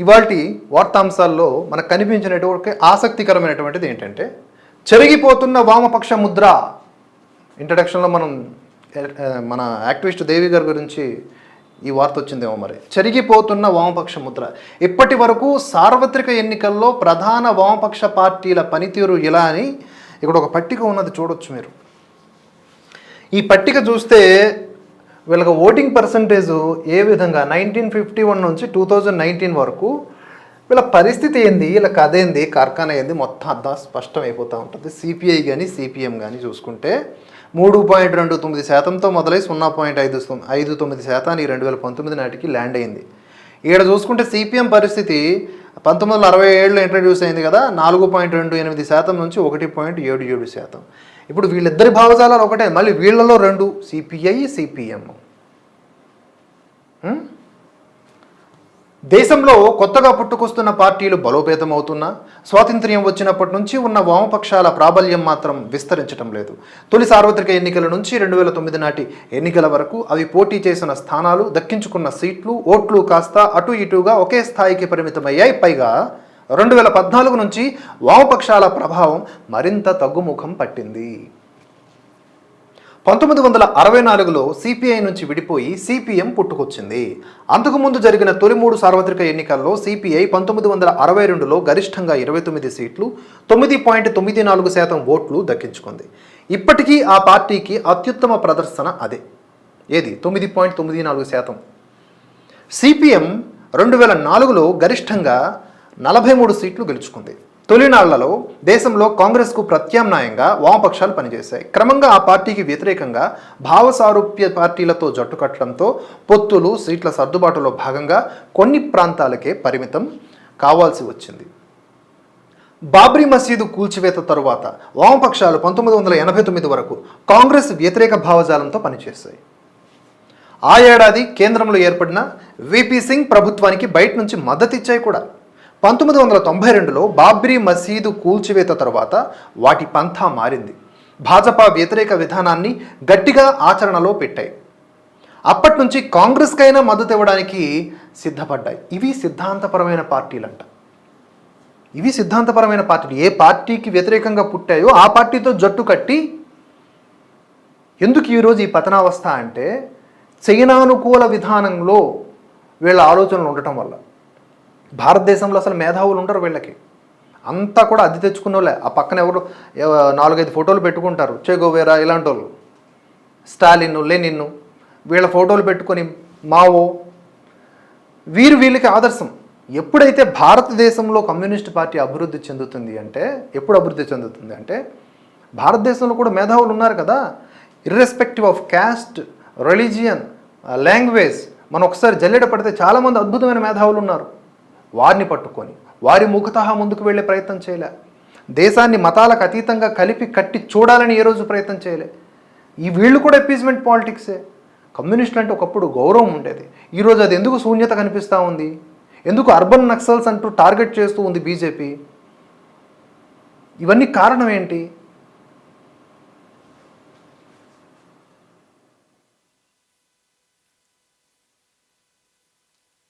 ఇవాటి వార్తాంశాల్లో మనకు కనిపించినటువంటి ఆసక్తికరమైనటువంటిది ఏంటంటే చెరిగిపోతున్న వామపక్ష ముద్ర. ఇంట్రడక్షన్లో మనం మన యాక్టివిస్ట్ దేవి గారి గురించి ఈ వార్త వచ్చిందేమో మరి. చెరిగిపోతున్న వామపక్ష ముద్ర. ఇప్పటి వరకు సార్వత్రిక ఎన్నికల్లో ప్రధాన వామపక్ష పార్టీల పనితీరు ఇలా అని ఇక్కడ ఒక పట్టిక ఉన్నది చూడొచ్చు మీరు. ఈ పట్టిక చూస్తే వీళ్ళకి ఓటింగ్ పర్సంటేజ్ ఏ విధంగా? నైన్టీన్ ఫిఫ్టీ వన్ నుంచి టూ థౌజండ్ నైన్టీన్ వరకు వీళ్ళ పరిస్థితి ఏంది? వీళ్ళ కథ ఏంది? కార్ఖానా ఏంది? మొత్తం అర్థం స్పష్టం అయిపోతూ ఉంటుంది సిపిఐ కానీ సిపిఎం కానీ చూసుకుంటే మూడు పాయింట్ రెండు తొమ్మిది శాతంతో మొదలై సున్నా పాయింట్ ఐదు ఐదు తొమ్మిది శాతానికి రెండు వేల పంతొమ్మిది నాటికి ల్యాండ్ అయింది. ఇక్కడ చూసుకుంటే సిపిఎం పరిస్థితి పంతొమ్మిది వందల అరవై ఏడులో ఇంట్రడ్యూస్ అయింది కదా? నాలుగు పాయింట్ రెండు ఎనిమిది శాతం నుంచి ఒకటి పాయింట్ ఏడు ఏడు శాతం. ఇప్పుడు వీళ్ళిద్దరి భావజాలాలు ఒకటే మళ్ళీ వీళ్ళలో రెండు సిపిఐ సిపిఎం దేశంలో కొత్తగా పుట్టుకొస్తున్న పార్టీలు బలోపేతం అవుతున్నా స్వాతంత్ర్యం వచ్చినప్పటి నుంచి ఉన్న వామపక్షాల ప్రాబల్యం మాత్రం విస్తరించడం లేదు. తొలి సార్వత్రిక ఎన్నికల నుంచి రెండు వేల తొమ్మిది నాటి ఎన్నికల వరకు అవి పోటీ చేసిన స్థానాలు దక్కించుకున్న సీట్లు ఓట్లు కాస్త అటు ఇటుగా ఒకే స్థాయికి పరిమితమయ్యాయి. పైగా రెండు వేల పద్నాలుగు నుంచి వామపక్షాల ప్రభావం మరింత తగ్గుముఖం పట్టింది. పంతొమ్మిది వందల అరవై నాలుగులో సిపిఐ నుంచి విడిపోయి సిపిఎం పుట్టుకొచ్చింది. అంతకుముందు జరిగిన తొలి మూడు సార్వత్రిక ఎన్నికల్లో సిపిఐ పంతొమ్మిది వందల అరవై రెండులో గరిష్టంగా ఇరవై తొమ్మిది సీట్లు తొమ్మిది పాయింట్ తొమ్మిది నాలుగు శాతం ఓట్లు దక్కించుకుంది. ఇప్పటికీ ఆ పార్టీకి అత్యుత్తమ ప్రదర్శన అదే. ఏది? తొమ్మిది పాయింట్ తొమ్మిది నాలుగు శాతం. సిపిఎం రెండు వేల నాలుగులో గరిష్టంగా నలభై మూడు సీట్లు గెలుచుకుంది. తొలినాళ్ళలో దేశంలో కాంగ్రెస్కు ప్రత్యామ్నాయంగా వామపక్షాలు పనిచేశాయి. క్రమంగా ఆ పార్టీకి వ్యతిరేకంగా భావసారూప్య పార్టీలతో జట్టు కట్టడంతో పొత్తులు సీట్ల సర్దుబాటులో భాగంగా కొన్ని ప్రాంతాలకే పరిమితం కావాల్సి వచ్చింది. బాబ్రీ మసీదు కూల్చివేత తరువాత వామపక్షాలు పంతొమ్మిది వందల ఎనభై తొమ్మిది వరకు కాంగ్రెస్ వ్యతిరేక భావజాలంతో పనిచేశాయి. ఆ ఏడాది కేంద్రంలో ఏర్పడిన విపి సింగ్ ప్రభుత్వానికి బయట నుంచి మద్దతు ఇచ్చాయి కూడా. పంతొమ్మిది వందల తొంభై రెండులో బాబ్రీ మసీదు కూల్చివేత తర్వాత వాటి పంథా మారింది. భాజపా వ్యతిరేక విధానాన్ని గట్టిగా ఆచరణలో పెట్టాయి. అప్పటి నుంచి కాంగ్రెస్కైనా మద్దతు ఇవ్వడానికి సిద్ధపడ్డాయి. ఇవి సిద్ధాంతపరమైన పార్టీలంట. ఇవి సిద్ధాంతపరమైన పార్టీలు. ఏ పార్టీకి వ్యతిరేకంగా పుట్టాయో ఆ పార్టీతో జట్టు కట్టి ఎందుకు ఈరోజు ఈ పతనావస్థ అంటే చైనానుకూల విధానంలో వీళ్ళ ఆలోచనలు ఉండటం వల్ల. భారతదేశంలో అసలు మేధావులు ఉండరు వీళ్ళకి. అంతా కూడా అద్దె తెచ్చుకున్న వాళ్ళే ఆ పక్కన ఎవరు నాలుగైదు ఫోటోలు పెట్టుకుంటారు. చెగోవేరా ఇలాంటి వాళ్ళు స్టాలిన్ లెనిన్ వీళ్ళ ఫోటోలు పెట్టుకొని మావో. వీరు వీళ్ళకి ఆదర్శం. ఎప్పుడైతే భారతదేశంలో కమ్యూనిస్ట్ పార్టీ అభివృద్ధి చెందుతుంది అంటే ఎప్పుడు అభివృద్ధి చెందుతుంది అంటే భారతదేశంలో కూడా మేధావులు ఉన్నారు కదా. Irrespective of caste religion language మనం ఒకసారి జల్లెడ పడితే చాలామంది అద్భుతమైన మేధావులు ఉన్నారు. వారిని పట్టుకొని వారి ముఖతహా ముందుకు వెళ్ళే ప్రయత్నం చేయలే. దేశాన్ని మతాలకు అతీతంగా కలిపి కట్టి చూడాలని ఏ రోజు ప్రయత్నం చేయలే. ఈ వీళ్ళు కూడా అపీజ్మెంట్ పాలిటిక్సే కమ్యూనిస్టులు అంటే ఒకప్పుడు గౌరవం ఉండేది. ఈరోజు అది ఎందుకు శూన్యత కనిపిస్తూ ఉంది? ఎందుకు అర్బన్ నక్సల్స్ అంటూ టార్గెట్ చేస్తూ ఉంది బీజేపీ? ఇవన్నీ కారణం ఏంటి?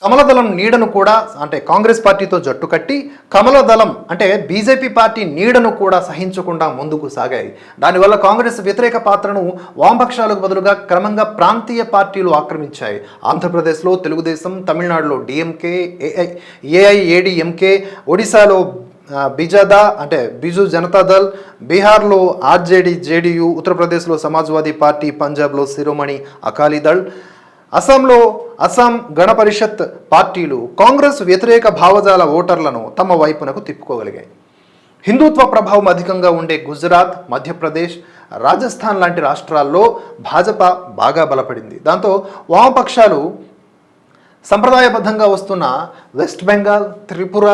కమలదళం నీడను కూడా అంటే కాంగ్రెస్ పార్టీతో జట్టు కట్టి కమలదళం అంటే బీజేపీ పార్టీ నీడను కూడా సహించకుండా ముందుకు సాగాయి. దానివల్ల కాంగ్రెస్ వ్యతిరేక పాత్రను వామపక్షాలకు బదులుగా క్రమంగా ప్రాంతీయ పార్టీలు ఆక్రమించాయి. ఆంధ్రప్రదేశ్లో తెలుగుదేశం తమిళనాడులో డిఎంకే ఏఐ ఏఐఏడిఎంకే ఒడిశాలో ఆ, బిజాదా అంటే బిజు జనతాదళ్ బీహార్లో ఆర్జేడి జేడీయూ ఉత్తరప్రదేశ్లో సమాజ్వాదీ పార్టీ పంజాబ్లో శిరోమణి అకాలీదళ్ అస్సాంలో అస్సాం గణ పరిషత్ పార్టీలు కాంగ్రెస్ వ్యతిరేక భావజాల ఓటర్లను తమ వైపునకు తిప్పుకోగలిగాయి. హిందుత్వ ప్రభావం అధికంగా ఉండే గుజరాత్ మధ్యప్రదేశ్ రాజస్థాన్ లాంటి రాష్ట్రాల్లో భాజపా బాగా బలపడింది. దాంతో వామపక్షాలు సంప్రదాయబద్ధంగా వస్తున్న వెస్ట్ బెంగాల్ త్రిపుర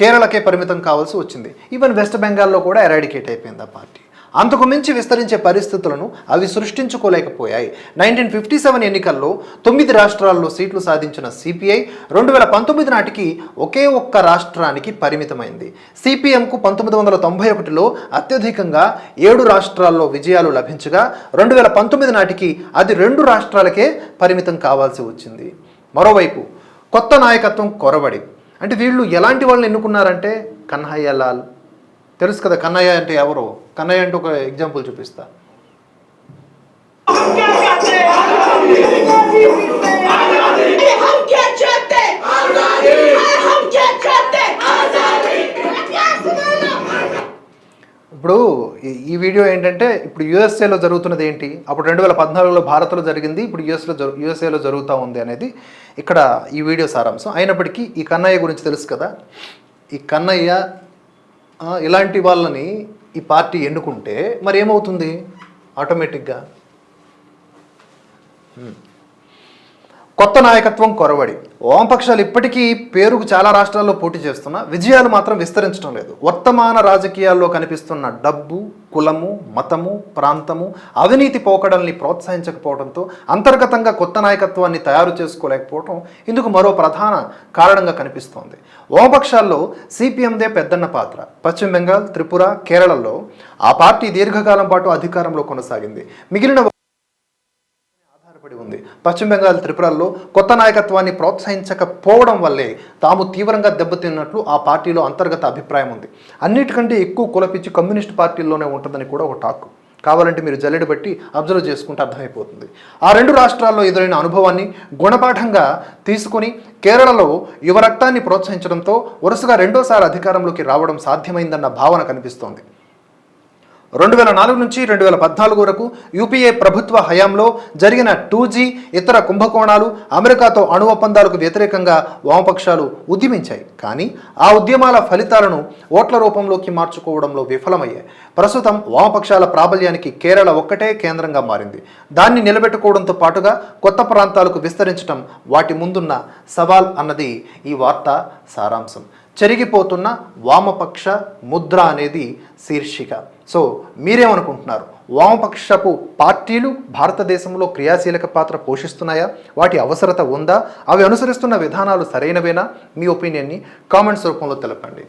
కేరళకే పరిమితం కావాల్సి వచ్చింది. ఈవెన్ వెస్ట్ బెంగాల్లో కూడా ఎరాడికేట్ అయిపోయింది ఆ పార్టీ. అంతకు మించి విస్తరించే పరిస్థితులను అవి సృష్టించుకోలేకపోయాయి. నైన్టీన్ ఫిఫ్టీ సెవెన్ ఎన్నికల్లో తొమ్మిది రాష్ట్రాల్లో సీట్లు సాధించిన సిపిఐ రెండు వేల పంతొమ్మిది నాటికి ఒకే ఒక్క రాష్ట్రానికి పరిమితమైంది. సిపిఎంకు పంతొమ్మిది వందల తొంభై ఒకటిలో అత్యధికంగా ఏడు రాష్ట్రాల్లో విజయాలు లభించగా రెండు వేల పంతొమ్మిది నాటికి అది రెండు రాష్ట్రాలకే పరిమితం కావాల్సి వచ్చింది. మరోవైపు కొత్త నాయకత్వం కొరబడి అంటే వీళ్ళు ఎలాంటి వాళ్ళని ఎన్నుకున్నారంటే కన్హయ్యలాల్ తెలుసు కదా కన్నయ్య అంటే ఎవరు? కన్నయ్య అంటే ఒక ఎగ్జాంపుల్ చూపిస్తా. ఇప్పుడు ఈ వీడియో ఏంటంటే ఇప్పుడు యూఎస్ఏలో జరుగుతున్నది ఏంటి? అప్పుడు రెండు వేల పద్నాలుగులో భారత్లో జరిగింది ఇప్పుడు యుఎస్లో జరు యూఎస్ఏలో జరుగుతూ ఉంది అనేది ఇక్కడ ఈ వీడియో సారాంశం. అయినప్పటికీ ఈ కన్నయ్య గురించి తెలుసు కదా? ఈ కన్నయ్య ఇలాంటి వాళ్ళని ఈ పార్టీ ఎన్నుకుంటే మరి ఏమవుతుంది? ఆటోమేటిక్గా? కొత్త నాయకత్వం కొరవడి. వామపక్షాలు ఇప్పటికీ పేరుకు చాలా రాష్ట్రాల్లో పోటీ చేస్తున్నా విజయాలు మాత్రం విస్తరించడం లేదు. వర్తమాన రాజకీయాల్లో కనిపిస్తున్న డబ్బు కులము మతము ప్రాంతము అవినీతి పోకడల్ని ప్రోత్సహించకపోవడంతో అంతర్గతంగా కొత్త నాయకత్వాన్ని తయారు చేసుకోలేకపోవడం ఇందుకు మరో ప్రధాన కారణంగా కనిపిస్తోంది. వామపక్షాల్లో సిపిఎందే పెద్దన్న పాత్ర. పశ్చిమ బెంగాల్ త్రిపుర కేరళలో ఆ పార్టీ దీర్ఘకాలం పాటు అధికారంలో కొనసాగింది. మిగిలిన ఆధారపడి ఉంది. పశ్చిమ బెంగాల్ త్రిపురల్లో కొత్త నాయకత్వాన్ని ప్రోత్సహించకపోవడం వల్లే తాము తీవ్రంగా దెబ్బతిన్నట్లు ఆ పార్టీలో అంతర్గత అభిప్రాయం ఉంది. అన్నిటికంటే ఎక్కువ కులపిచ్చి కమ్యూనిస్ట్ పార్టీల్లోనే ఉంటుందని కూడా ఒక టాక్. కావాలంటే మీరు జల్లెడ బట్టి అబ్జర్వ్ చేసుకుంటే అర్థమైపోతుంది. ఆ రెండు రాష్ట్రాల్లో ఎదురైన అనుభవాన్ని గుణపాఠంగా తీసుకుని కేరళలో యువ రక్తాన్ని ప్రోత్సహించడంతో వరుసగా రెండోసారి అధికారంలోకి రావడం సాధ్యమైందన్న భావన కనిపిస్తోంది. రెండు వేల నాలుగు నుంచి రెండు వేల పద్నాలుగు వరకు యూపీఏ ప్రభుత్వ హయాంలో జరిగిన టూ జీ ఇతర కుంభకోణాలు అమెరికాతో అణు ఒప్పందాలకు వ్యతిరేకంగా వామపక్షాలు ఉద్యమించాయి. కానీ ఆ ఉద్యమాల ఫలితాలను ఓట్ల రూపంలోకి మార్చుకోవడంలో విఫలమయ్యాయి. ప్రస్తుతం వామపక్షాల ప్రాబల్యానికి కేరళ ఒక్కటే కేంద్రంగా మారింది. దాన్ని నిలబెట్టుకోవడంతో పాటుగా కొత్త ప్రాంతాలకు విస్తరించడం వాటి ముందున్న సవాల్ అన్నది ఈ వార్త సారాంశం. చెరిగిపోతున్న వామపక్ష ముద్ర అనేది శీర్షిక. సో మీరేమనుకుంటున్నారు? వామపక్షపు పార్టీలు భారతదేశంలో క్రియాశీలక పాత్ర పోషిస్తున్నాయా? వాటి అవసరత ఉందా? అవి అనుసరిస్తున్న విధానాలు సరైనవేనా? మీ ఒపీనియన్ని కామెంట్స్ రూపంలో తెలపండి.